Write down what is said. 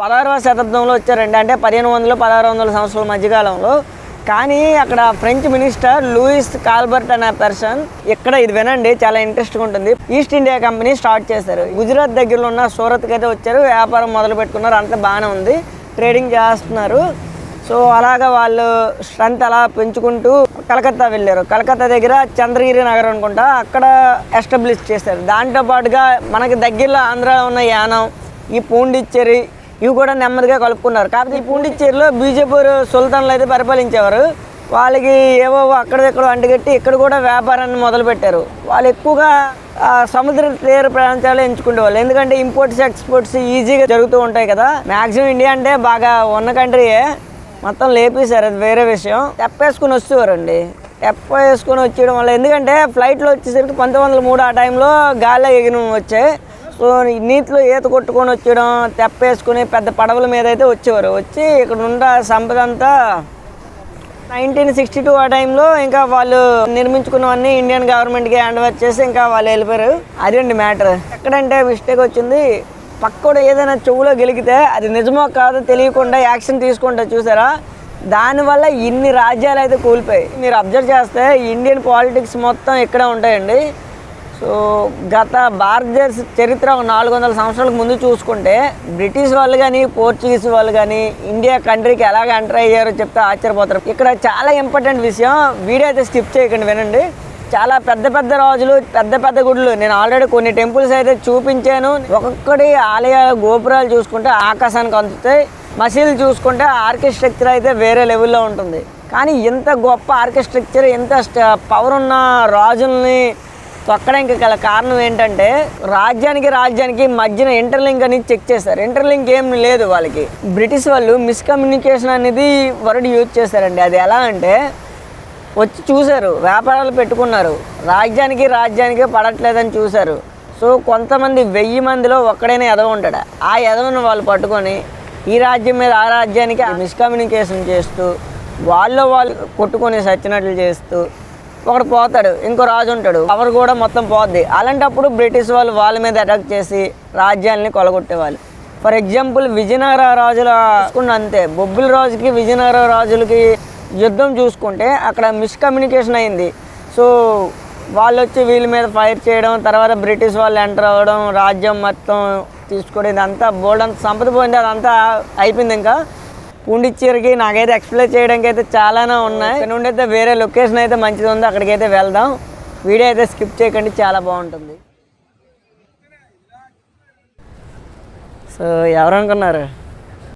పదహారవ శతాబ్దంలో వచ్చారండి. అంటే పదిహేను వందలు పదహారు వందల సంవత్సరాల మధ్యకాలంలో. కానీ అక్కడ ఫ్రెంచ్ మినిస్టర్ లూయిస్ కాల్బర్ట్ అనే పర్సన్ ఇక్కడ ఇది వినండి చాలా ఇంట్రెస్ట్గా ఉంటుంది. ఈస్ట్ ఇండియా కంపెనీ స్టార్ట్ చేశారు. గుజరాత్ దగ్గరలో ఉన్న సూరత్కి అయితే వచ్చారు. వ్యాపారం మొదలు పెట్టుకున్నారు. అంత బాగానే ఉంది. ట్రేడింగ్ చేస్తున్నారు. సో అలాగా వాళ్ళు స్ట్రెంత్ అలా పెంచుకుంటూ కలకత్తా వెళ్ళారు. కలకత్తా దగ్గర చంద్రగిరి నగరం అనుకుంటా అక్కడ ఎస్టాబ్లిష్ చేశారు. దాంతో పాటుగా మనకి దగ్గరలో ఆంధ్రాలో ఉన్న యానం ఈ పూండిచ్చేరి ఇవి కూడా నెమ్మదిగా కలుపుకున్నారు. కాకపోతే ఈ పుండిచ్చేరిలో బీజపూర్ సుల్తాన్లు అయితే పరిపాలించేవారు. వాళ్ళకి ఏవో అక్కడిక్కడ అంటగట్టి ఇక్కడ కూడా వ్యాపారాన్ని మొదలుపెట్టారు. వాళ్ళు ఎక్కువగా సముద్ర తీర ప్రాంతాలు ఎంచుకునేవాళ్ళు. ఎందుకంటే ఇంపోర్ట్స్ ఎక్స్పోర్ట్స్ ఈజీగా జరుగుతూ ఉంటాయి కదా. మ్యాక్సిమం ఇండియా అంటే బాగా ఉన్న కంట్రీయే మొత్తం లేపేశారు. అది వేరే విషయం. తెప్పేసుకుని వచ్చేవారండి తెప్ప వేసుకొని వచ్చేయడం వల్ల ఎందుకంటే ఫ్లైట్లో వచ్చేసరికి పంతొమ్మిది వందల మూడు ఆ టైంలో గాలి ఎగిన వచ్చాయి. సో నీటిలో ఈత కొట్టుకొని వచ్చేయడం తెప్పేసుకుని పెద్ద పడవల మీద అయితే వచ్చేవారు. వచ్చి ఇక్కడ ఉన్న సంపద అంతా నైన్టీన్ సిక్స్టీ టూ ఆ టైంలో ఇంకా వాళ్ళు నిర్మించుకున్నవన్నీ ఇండియన్ గవర్నమెంట్కి హ్యాండ్ ఓవర్ చేసి ఇంకా వాళ్ళు వెళ్ళిపోయారు. అదండి మ్యాటర్. ఎక్కడంటే మిస్టేక్ వచ్చింది. పక్కోడు ఏదైనా చెవులో గెలిగితే అది నిజమో కాదో తెలియకుండా యాక్షన్ తీసుకుంటా చూసారా? దానివల్ల ఇన్ని రాజ్యాలు అయితే కూలిపోయాయి. మీరు అబ్జర్వ్ చేస్తే ఇండియన్ పాలిటిక్స్ మొత్తం ఇక్కడే ఉంటాయండి. సో గత భారతదేశ చరిత్ర నాలుగు వందల సంవత్సరాలకు ముందు చూసుకుంటే బ్రిటిష్ వాళ్ళు కానీ పోర్చుగీస్ వాళ్ళు కానీ ఇండియా కంట్రీకి ఎలాగ ఎంటర్ అయ్యారో చెప్తే ఆశ్చర్యపోతారు. ఇక్కడ చాలా ఇంపార్టెంట్ విషయం వీడియో అయితే స్కిప్ చేయకండి వినండి. చాలా పెద్ద పెద్ద రాజులు పెద్ద పెద్ద గుడులు. నేను ఆల్రెడీ కొన్ని టెంపుల్స్ అయితే చూపించాను. ఒక్కొక్కటి ఆలయ గోపురాలు చూసుకుంటే ఆకాశానికి అందుతాయి. మసీదులు చూసుకుంటే ఆర్కిస్ట్రక్చర్ అయితే వేరే లెవెల్లో ఉంటుంది. కానీ ఇంత గొప్ప ఆర్కిస్ట్రక్చర్ ఇంత పవర్ ఉన్న రాజుల్ని తొక్కడానికి గల కారణం ఏంటంటే రాజ్యానికి రాజ్యానికి మధ్యన ఇంటర్లింక్ అనేది చెక్ చేశారు ఇంటర్లింక్ ఏం లేదు వాళ్ళకి. బ్రిటిష్ వాళ్ళు మిస్కమ్యూనికేషన్ అనేది వర్డ్ యూజ్ చేశారండి. అది ఎలా అంటే వచ్చి చూశారు వ్యాపారాలు పెట్టుకున్నారు. రాజ్యానికి రాజ్యానికి పడట్లేదని చూశారు. సో కొంతమంది వెయ్యి మందిలో ఒక్కడైనా ఎదవ ఉంటాడు? ఆ ఎదవను వాళ్ళు పట్టుకొని ఈ రాజ్యం మీద ఆ రాజ్యానికి మిస్కమ్యూనికేషన్ చేస్తూ వాళ్ళు వాళ్ళు కొట్టుకొని సచ్చినట్లు చేస్తూ ఒకడు పోతాడు ఇంకో రాజు ఉంటాడు. పవర్ కూడా మొత్తం పోద్ది. అలాంటప్పుడు బ్రిటిష్ వాళ్ళు వాళ్ళ మీద అటాక్ చేసి రాజ్యాలని కొలగొట్టేవాళ్ళు. ఫర్ ఎగ్జాంపుల్ విజయనగర రాజుల అంతే. బొబ్బిలి రాజుకి విజయనగర రాజులకి యుద్ధం చూసుకుంటే అక్కడ మిస్కమ్యూనికేషన్ అయింది. సో వాళ్ళు వచ్చి వీళ్ళ మీద ఫైర్ చేయడం తర్వాత బ్రిటిష్ వాళ్ళు ఎంటర్ అవ్వడం రాజ్యం మొత్తం తీసుకోవడం ఇదంతా బోల్డ్ అంత సంపద పోయింది అదంతా అయిపోయింది ఇంకా. పుండిచ్చేరికి నాకైతే ఎక్స్ప్లెయిన్ చేయడానికి అయితే చాలానే ఉన్నాయి. ఇక్కడ నుండి అయితే వేరే లొకేషన్ అయితే మంచిది ఉంది. అక్కడికి అయితే వెళ్దాం. వీడియో అయితే స్కిప్ చేయకండి. చాలా బాగుంటుంది. సో ఎవరనుకున్నారు